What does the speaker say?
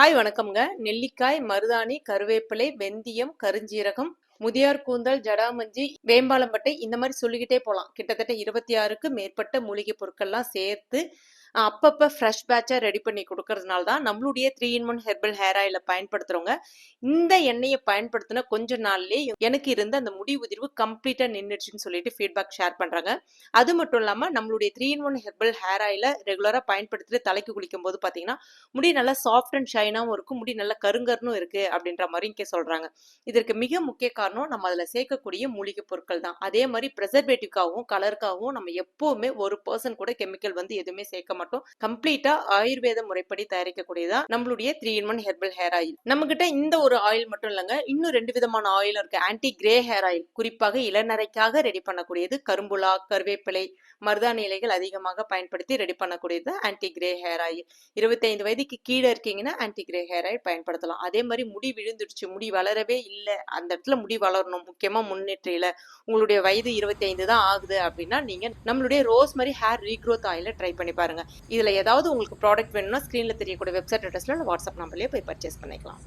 Hi வணக்கம்ங்க. நெல்லிக்காய் மருதாணி கருவேப்பிலை வெந்தயம் கருஞ்சீரகம் முதியார் கூந்தல் ஜடாமஞ்சி வேம்பாலம்பட்டை இந்த மாதிரி சொல்லிக்கிட்டே போகலாம் கிட்டத்தட்ட இருபத்தி ஆறுக்கு மேற்பட்ட மூலிகை பொருட்கள்லாம் சேர்த்து அப்பப்போ ஃப்ரெஷ் பேட்சாக ரெடி பண்ணி கொடுக்கறதுனால தான் நம்மளுடைய three in one herbal hair ஆயில பயன்படுத்துறவங்க இந்த எண்ணெயை பயன்படுத்தின கொஞ்ச நாள்லயே எனக்கு இருந்த அந்த முடி உதிர்வு கம்ப்ளீட்டாக நின்றுச்சுன்னு சொல்லிட்டு ஃபீட்பேக் ஷேர் பண்ணுறாங்க அது மட்டும் இல்லாமல் நம்மளுடைய three in one herbal hair ஆயில ரெகுலராக பயன்படுத்திட்டு தலைக்கு குளிக்கும் போது பார்த்தீங்கன்னா முடி நல்லா சாஃப்ட் அண்ட் ஷைனாகவும் இருக்கும் முடி நல்லா கருங்கருன்னு இருக்குது அப்படின்ற மாதிரி இங்கே சொல்கிறாங்க இதற்கு மிக முக்கிய காரணம் நம்ம அதில் சேர்க்கக்கூடிய மூலிகை பொருட்கள் தான். அதே மாதிரி ப்ரெசர்வேட்டிவ்காகவும் கலருக்காகவும் நம்ம எப்போவுமே ஒரு பர்சன் கூட கெமிக்கல் வந்து எதுவுமே சேர்க்க மட்டும் கம்ப்ளீட்டா ஆயுர்வேத முறைப்படி தயாரிக்கக்கூடியதா நம்மளுடைய three in one herbal hair oil நம்ம கிட்ட இந்த ஒரு ஆயில் மட்டும் இல்லைங்க. இன்னும் ரெண்டு விதமான ஆயில் இருக்கு. ஆன்டி கிரே ஹேர் ஆயில் குறிப்பாக இளநரைக்காக ரெடி பண்ணக்கூடியது கரும்புலா கருவேப்பிலை மருதாணி இலைகள் அதிகமாக பயன்படுத்தி ரெடி பண்ணக்கூடியது ஆன்டி கிரே ஹேர் ஆயில் இருபத்தைந்து வயதுக்கு கீழே இருக்கீங்கன்னா ஆன்டி கிரே ஹேர் ஆயில் பயன்படுத்தலாம். அதே மாதிரி முடி விழுந்துடுச்சு முடி வளரவே இல்லை. அந்த இடத்துல முடி வளரணும். முக்கியமா முன்னேற்றையில உங்களுடைய வயது இருபத்தைந்து தான் ஆகுது அப்படின்னா நீங்க நம்மளுடைய ரோஸ் மாதிரி ஹேர் ரீக்ரோத் ஆயில ட்ரை பண்ணி பாருங்க. இதுல ஏதாவது உங்களுக்கு ப்ராடக்ட் வேணும்னா ஸ்கிரீன்ல தெரியக்கூடிய வெப்சைட் அட்ரஸ்ல வாட்ஸ்அப் நம்பர்லேயே போய் பர்ச்சேஸ் பண்ணிக்கலாம்.